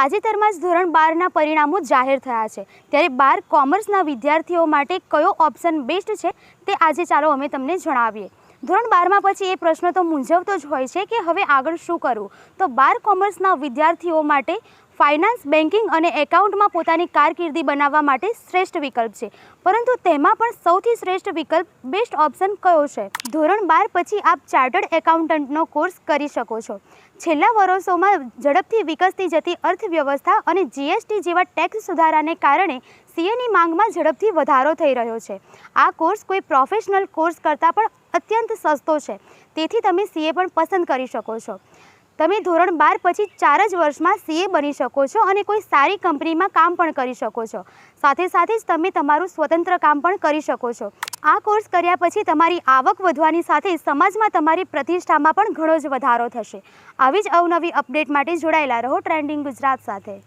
તાજેતરમાં જ ધોરણ બારના પરિણામો જાહેર થયા છે. ત્યારે બાર કોમર્સના વિદ્યાર્થીઓ માટે કયો ઓપ્શન બેસ્ટ છે તે આજે ચાલો અમે તમને જણાવીએ. ધોરણ બારમાં પછી એ પ્રશ્ન તો મૂંઝવતો જ હોય છે કે હવે આગળ શું કરવું? તો બાર કોમર્સના વિદ્યાર્થીઓ માટે ફાઇનાન્સ બેન્કિંગ અને એકાઉન્ટમાં પોતાની કારકિર્દી બનાવવા માટે શ્રેષ્ઠ વિકલ્પ છે. પરંતુ તેમાં પણ સૌથી શ્રેષ્ઠ વિકલ્પ બેસ્ટ ઓપ્શન કયો છે? ધોરણ બાર પછી આપ ચાર્ટર્ડ એકાઉન્ટન્ટનો કોર્સ કરી શકો છો. છેલ્લા વર્ષોમાં ઝડપથી વિકસતી જતી અર્થવ્યવસ્થા અને જીએસટી જેવા ટેક્સ સુધારાને કારણે સીએની માંગમાં ઝડપથી વધારો થઈ રહ્યો છે. આ કોર્સ કોઈ પ્રોફેશનલ કોર્સ કરતાં પણ અત્યંત સસ્તો છે. તેથી તમે સીએ પણ પસંદ કરી શકો છો. તમે ધોરણ બાર પછી ચાર જ વર્ષમાં સીએ બની શકો છો અને કોઈ સારી કંપનીમાં કામ પણ કરી શકો છો. સાથે સાથે જ તમે તમારું સ્વતંત્ર કામ પણ કરી શકો છો. આ કોર્સ કર્યા પછી તમારી આવક વધવાની સાથે સમાજમાં તમારી પ્રતિષ્ઠામાં પણ ઘણો જ વધારો થશે. આવી જ અવનવી અપડેટ માટે જોડાયેલા રહો ટ્રેન્ડિંગ ગુજરાત સાથે.